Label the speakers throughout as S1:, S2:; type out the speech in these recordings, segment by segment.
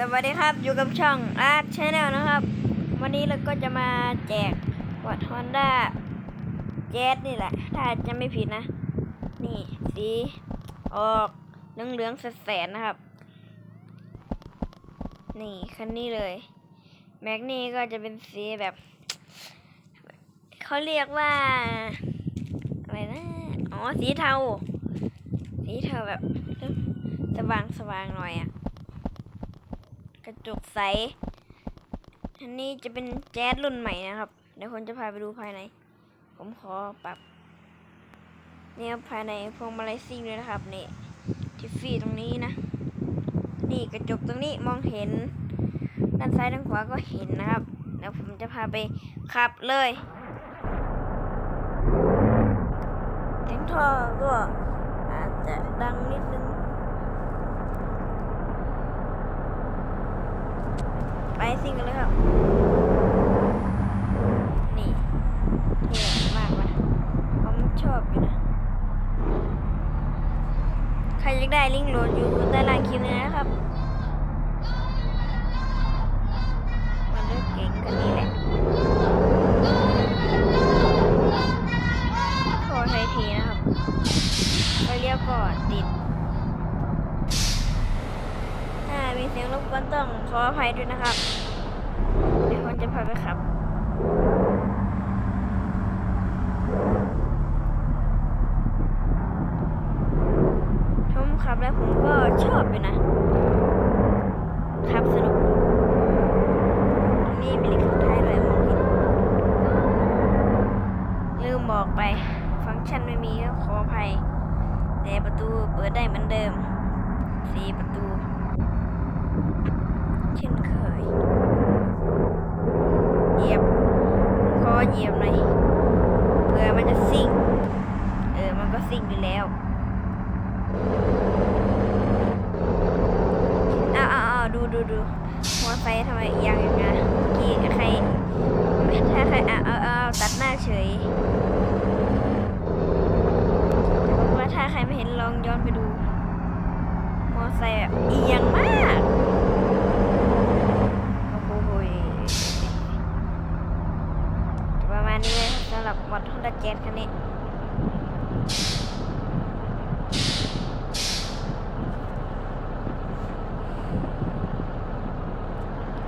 S1: สวัสดีครับอยู่กับช่องอาร์ตชาแนลนะครับ วันนี้เราก็จะมาแจกวัดฮอนด้าแจ๊สนี่แหละ ถ้าจะไม่ผิดนะ นี่สีออกเหลืองเหลืองๆแสดๆนะครับ นี่คันนี้เลย แม็กนี่ก็จะเป็นสีแบบเขาเรียกว่า อะไรนะ อ๋อ สีเทา สีเทาแบบสว่างสว่างๆหน่อยอะ กระจกใสอันนี้จะเป็นแจ๊สรุ่นใหม่นะครับ เดี๋ยวผมจะพาไปดูภายใน ผมขอปรับเนี่ยครับภายในพวงมาลัยซิ่งเลยนะครับนี่ทิฟฟี่ตรงนี้นะ นี่กระจกตรงนี้มองเห็น ด้านซ้ายด้านขวาก็เห็นนะครับเดี๋ยวผมจะพาไปขับเลยเสียงท่อก็อาจจะดังนิดนึง ไป ซิ่งกันเลยครับ นี่เท่มากนะผมชอบอยู่นะ ใครอยากได้ลิงก์โหลดอยู่ใต้ล่างคลิปนี้นะครับมันเลือกเก่งกันนี่แหละโทรไทยทีนะครับไปเรียกก่อนติดถ้ามีเสียงรบกวนต้องขออภัยด้วยนะครับ จะพาไปขับผมขับแล้วผมก็ชอบอยู่นะ ขับสนุกตรงนี้มีลิฟต์ท้ายด้วยมองเห็นลืมบอกไป ฟังก์ชันไม่มีก็ขออภัย แต่ประตูเปิดได้เหมือนเดิม สีประตู เช่นเคย เหยียบ ผมขอเหยียบหน่อยเผื่อมันจะซิ่ง เออ มันก็ซิ่งอยู่แล้วอ้าวอ้าวอ้าวดูดูดูมอไซค์ทำไมเอียงอย่างงี้เมื่อกี้ใครถ้าใครอ้าวอ้าวอ้าวตัดหน้าเฉยว่าถ้าใครไม่เห็นลองย้อนไปดู มอไซค์แบบเอียงมาก โอ้โหยประมา ณนี้เลยครับสำหรับมอดฮอนด้าแจ๊คันนี้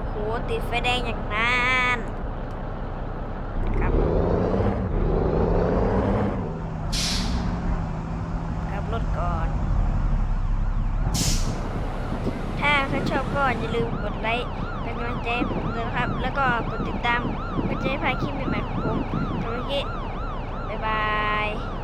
S1: โหติดไฟแดงอย่างนานกลับกับรถก่อน ถ้าใครชอบก็อย่าลืมกดไลค์เป็นกำลังใจให้ผมด้วยนะครับ แล้วก็กดติดตามเพื่อจะได้พลาดคลิปใหม่ๆ ผมทำเมื่อกี้บ๊ายบาย